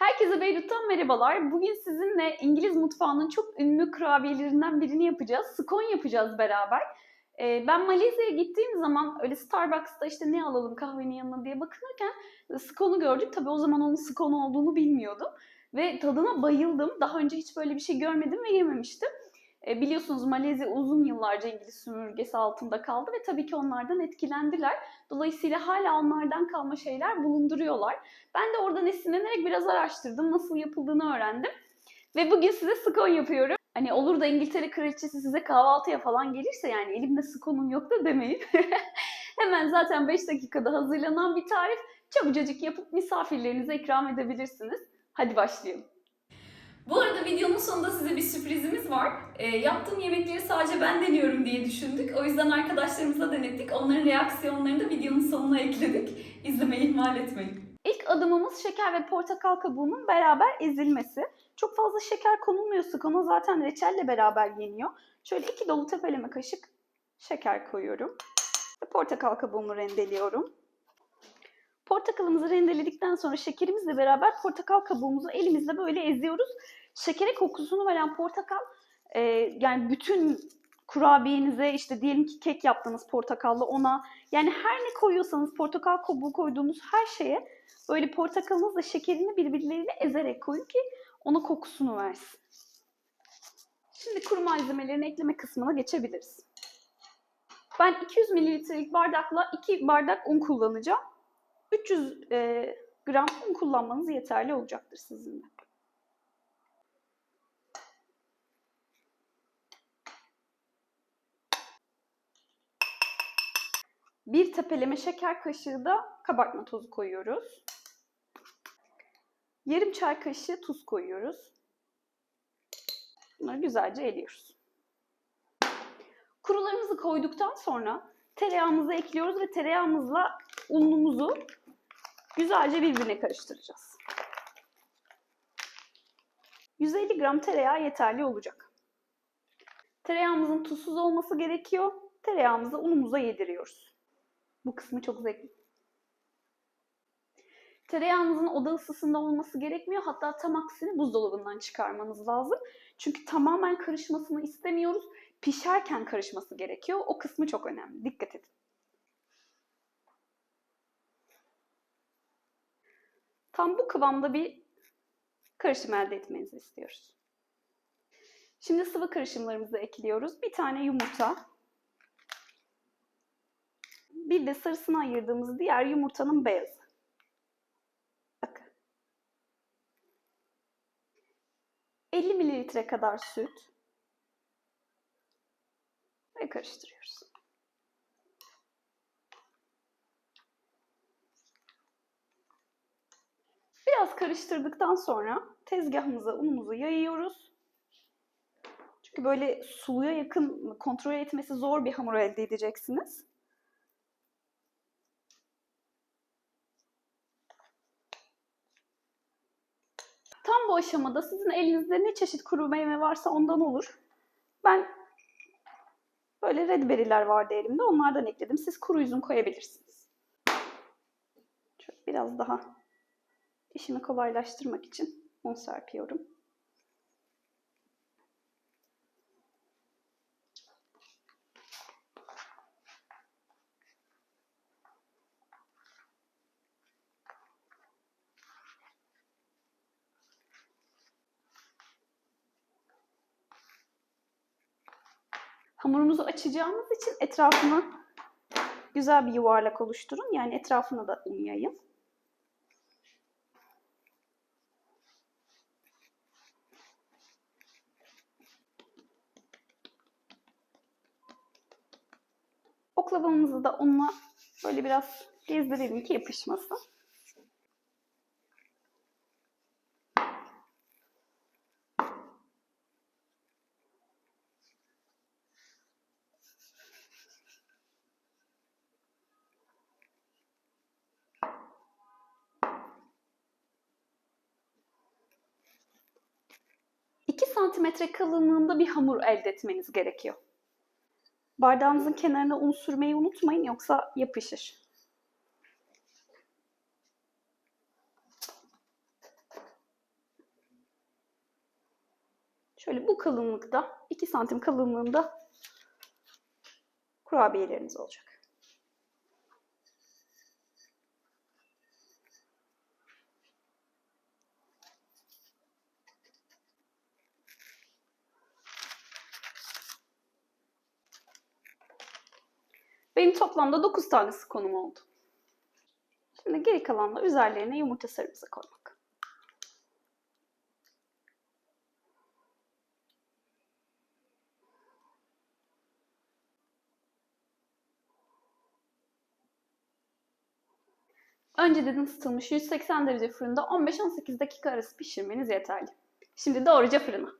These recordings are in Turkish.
Herkese Beyrut'tan merhabalar. Bugün sizinle İngiliz mutfağının çok ünlü kurabiyelerinden birini yapacağız. Scone yapacağız beraber. Ee, ben Malezya'ya gittiğim zaman öyle Starbucks'ta işte ne alalım kahvenin yanına diye bakınırken scone'u gördük. Tabii o zaman onun scone olduğunu bilmiyordum. Ve tadına bayıldım. Daha önce hiç böyle bir şey görmedim ve yememiştim. E, biliyorsunuz Malezya uzun yıllarca İngiliz sömürgesi altında kaldı ve tabii ki onlardan etkilendiler. Dolayısıyla hala onlardan kalma şeyler bulunduruyorlar. Ben de oradan esinlenerek biraz araştırdım, nasıl yapıldığını öğrendim. Ve bugün size scone yapıyorum. Hani olur da İngiltere kraliçesi size kahvaltıya falan gelirse yani elimde scone'um yok da demeyin. Hemen zaten 5 dakikada hazırlanan bir tarif. Çabucacık yapıp misafirlerinize ikram edebilirsiniz. Hadi başlayalım. Bu arada videonun sonunda size bir sürprizimiz var. Ee, yaptığım yemekleri sadece ben deniyorum diye düşündük. O yüzden arkadaşlarımıza denettik. Onların reaksiyonlarını da videonun sonuna ekledik. İzlemeyi ihmal etmeyin. İlk adımımız şeker ve portakal kabuğunun beraber ezilmesi. Çok fazla şeker konulmuyor sıkona zaten reçelle beraber yeniyor. Şöyle iki dolu tepeleme kaşık şeker koyuyorum. Ve portakal kabuğumu rendeliyorum. Portakalımızı rendeledikten sonra şekerimizle beraber portakal kabuğumuzu elimizle böyle eziyoruz. Şekere kokusunu veren portakal e, yani bütün kurabiyenize işte diyelim ki kek yaptınız portakallı ona yani her ne koyuyorsanız portakal kabuğu koyduğunuz her şeye böyle portakalınızla şekerini birbirleriyle ezerek koyun ki ona kokusunu versin. Şimdi kuru malzemelerin ekleme kısmına geçebiliriz. Ben 200 mililitrelik bardakla 2 bardak un kullanacağım. 300 e, gram un kullanmanız yeterli olacaktır sizin de. Bir tepeleme şeker kaşığı da kabartma tozu koyuyoruz. Yarım çay kaşığı tuz koyuyoruz. Bunları güzelce eliyoruz. Kurularımızı koyduktan sonra tereyağımızı ekliyoruz ve tereyağımızla unumuzu güzelce birbirine karıştıracağız. 150 gram tereyağı yeterli olacak. Tereyağımızın tuzsuz olması gerekiyor. Tereyağımızı unumuza yediriyoruz. Bu kısmı çok zevkli. Tereyağınızın oda ısısında olması gerekmiyor. Hatta tam aksine buzdolabından çıkarmanız lazım. Çünkü tamamen karışmasını istemiyoruz. Pişerken karışması gerekiyor. O kısmı çok önemli. Dikkat edin. Tam bu kıvamda bir karışım elde etmenizi istiyoruz. Şimdi sıvı karışımlarımızı ekliyoruz. Bir tane yumurta. Bir de sarısını ayırdığımız diğer yumurtanın beyazı. Bakın. 50 mililitre kadar süt. Ve karıştırıyoruz. Biraz karıştırdıktan sonra tezgahımıza unumuzu yayıyoruz. Çünkü böyle suluya yakın kontrol etmesi zor bir hamur elde edeceksiniz. Tam bu aşamada sizin elinizde ne çeşit kuru meyve varsa ondan olur. Ben böyle redberry'ler vardı elimde. Onlardan ekledim. Siz kuru üzüm koyabilirsiniz. Şöyle biraz daha işimi kolaylaştırmak için un serpiyorum. Hamurumuzu açacağımız için etrafını güzel bir yuvarlak oluşturun. Yani etrafına da un yayın. Oklavamızı da unla böyle biraz gezdirelim ki yapışmasın. Santimetre kalınlığında bir hamur elde etmeniz gerekiyor. Bardağınızın kenarına un sürmeyi unutmayın yoksa yapışır. Şöyle bu kalınlıkta 2 santim kalınlığında kurabiyeleriniz olacak. Benim toplamda 9 tane skonum oldu. Şimdi geri kalanla üzerlerine yumurta sarımızı koymak. Önceden ısıtılmış 180 derece fırında 15-18 dakika arası pişirmeniz yeterli. Şimdi doğruca fırına.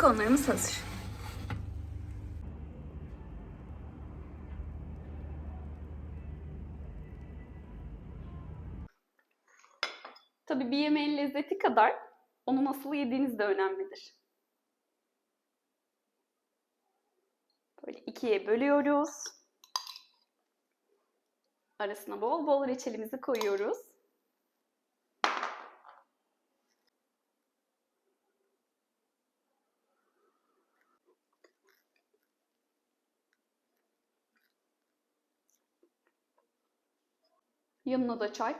Evet, skonlarımız hazır. Tabii bir yemeğin lezzeti kadar onu nasıl yediğiniz de önemlidir. Böyle ikiye bölüyoruz. Arasına bol bol reçelimizi koyuyoruz. Yanına da çay.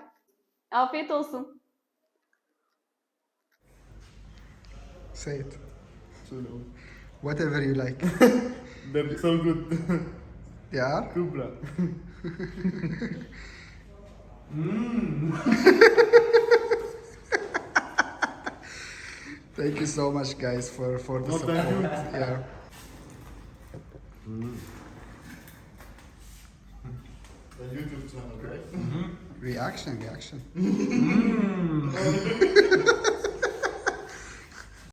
Afiyet olsun. Say it. Whatever you like. They're so good. Yeah. Kubra. Thank you so much, guys, for for the No, support. thank you. The YouTube channel, right? Mm-hmm. Reaction, reaction. Mm.